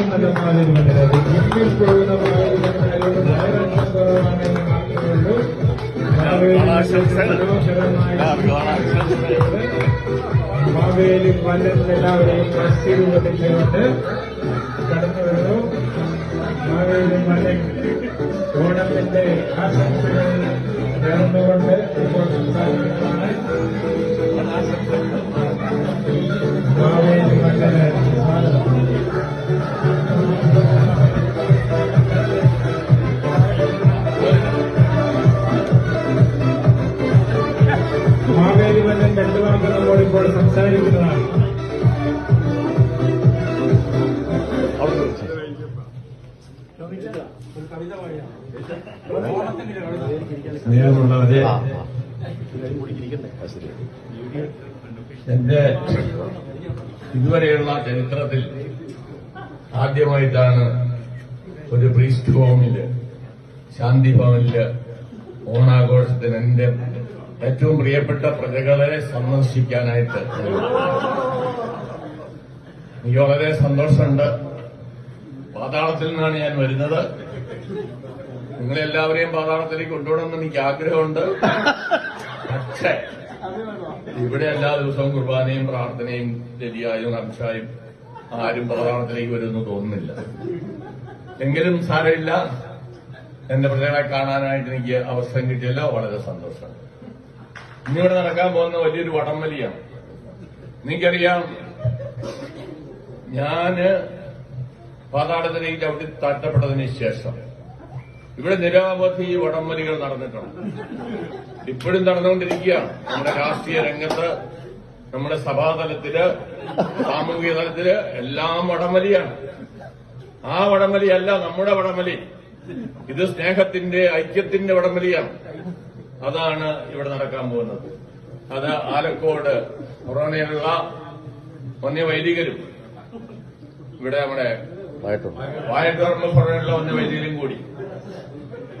പോകുന്നത് മാലിന്യമല്ല ജിമ്മിൽ പോകുന്ന മാലിന്യങ്ങളോട് ഡയറക്ഷൻ കുറവാണെന്ന് മാത്രമേ ഉള്ളൂ മാവേലി പലരും എല്ലാവരെയും ബസ്സിൽ കൊടുത്തുകൊണ്ട് കടന്നു വരുന്നു മാവേലി മലൻ ഓണത്തിന്റെ ആശംസകൾ നേർന്നുകൊണ്ട് ഇപ്പോൾ രണ്ടു വാക്ക് നമ്മോട് ഇപ്പോൾ സംസാരിക്കുന്നതാണ്. സ്നേഹമുള്ളവരെ എന്റെ ഇതുവരെയുള്ള ചരിത്രത്തിൽ ആദ്യമായിട്ടാണ് ഒരു പ്രീസ്റ്റ് ഹോമിൽ ശാന്തി ഭവനിൽ ഓണാഘോഷത്തിന് എന്റെ ഏറ്റവും പ്രിയപ്പെട്ട പ്രജകളെ സന്ദർശിക്കാനായിട്ട് എനിക്ക് വളരെ സന്തോഷമുണ്ട്. പാതാളത്തിൽ നിന്നാണ് ഞാൻ വരുന്നത്. നിങ്ങളെല്ലാവരെയും പാതാളത്തിലേക്ക് കൊണ്ടുപോകണമെന്ന് എനിക്ക് ആഗ്രഹമുണ്ട്. പക്ഷേ ഇവിടെ എല്ലാ ദിവസവും കുർബാനയും പ്രാർത്ഥനയും ശരിയായും അംശായും ആരും പാതാളത്തിലേക്ക് വരുമെന്ന് തോന്നുന്നില്ല. എങ്കിലും സാരമില്ല. എന്റെ പ്രജകളെ കാണാനായിട്ട് എനിക്ക് അവസരം കിട്ടിയല്ലോ. വളരെ സന്തോഷം ഇന്നിവിടെ നടക്കാൻ പോകുന്ന വലിയൊരു വടംവലിയാണ്. നിങ്ങൾക്കറിയാം ഞാൻ പാതാളത്തിലേക്ക് ചവിട്ടി തട്ടപ്പെട്ടതിന് ശേഷം ഇവിടെ നിരവധി വടംവലികൾ നടന്നിട്ടുണ്ട്. ഇപ്പോഴും നടന്നുകൊണ്ടിരിക്കുകയാണ് നമ്മുടെ രാഷ്ട്രീയ രംഗത്ത് നമ്മുടെ സഭാതലത്തിൽ സാമൂഹിക തലത്തിൽ എല്ലാം വടംവലിയാണ്. ആ വടംവലിയല്ല നമ്മുടെ വടംവലി. ഇത് സ്നേഹത്തിന്റെ ഐക്യത്തിന്റെ വടംവലിയാണ്. അതാണ് ഇവിടെ നടക്കാൻ പോകുന്നത്. അത് ആലക്കോട് കൊറോണയിലുള്ള വന്യവൈദികരും ഇവിടെ നമ്മുടെ വായക്കോർമ്മ കൊറോണയിലുള്ള വന്യവൈദികരും കൂടി.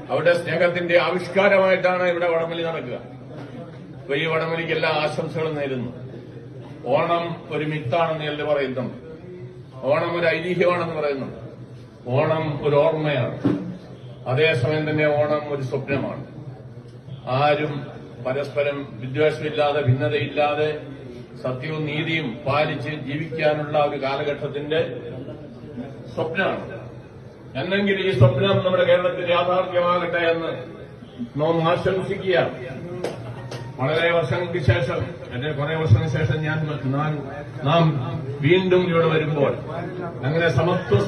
അവരുടെ സ്നേഹത്തിന്റെ ആവിഷ്കാരമായിട്ടാണ് ഇവിടെ വടംവലി നടക്കുക. അപ്പൊ ഈ വടംവലിക്ക് എല്ലാ ആശംസകളും നേരുന്നു. ഓണം ഒരു മിത്താണെന്ന് എല്ലാം പറയുന്നുണ്ട് ഓണം ഒരു ഐതിഹ്യമാണെന്ന് പറയുന്നു. ഓണം ഒരു ഓർമ്മയാണ്. അതേസമയം തന്നെ ഓണം ഒരു സ്വപ്നമാണ്. ആരും പരസ്പരം വിദ്വേഷമില്ലാതെ ഭിന്നതയില്ലാതെ സത്യവും നീതിയും പാലിച്ച് ജീവിക്കാനുള്ള ഒരു കാലഘട്ടത്തിന്റെ സ്വപ്നമാണ്. എന്നെങ്കിൽ ഈ സ്വപ്നം നമ്മുടെ കേരളത്തിൽ യാഥാർത്ഥ്യമാകട്ടെ എന്ന് നാം ആശംസിക്കുകയാണ്. വളരെ വർഷങ്ങൾക്ക് ശേഷം എന്റെ കുറെ വർഷങ്ങൾക്ക് ശേഷം ഞാൻ നാം- വീണ്ടും ഇവിടെ വരുമ്പോൾ അങ്ങനെ സമത്വ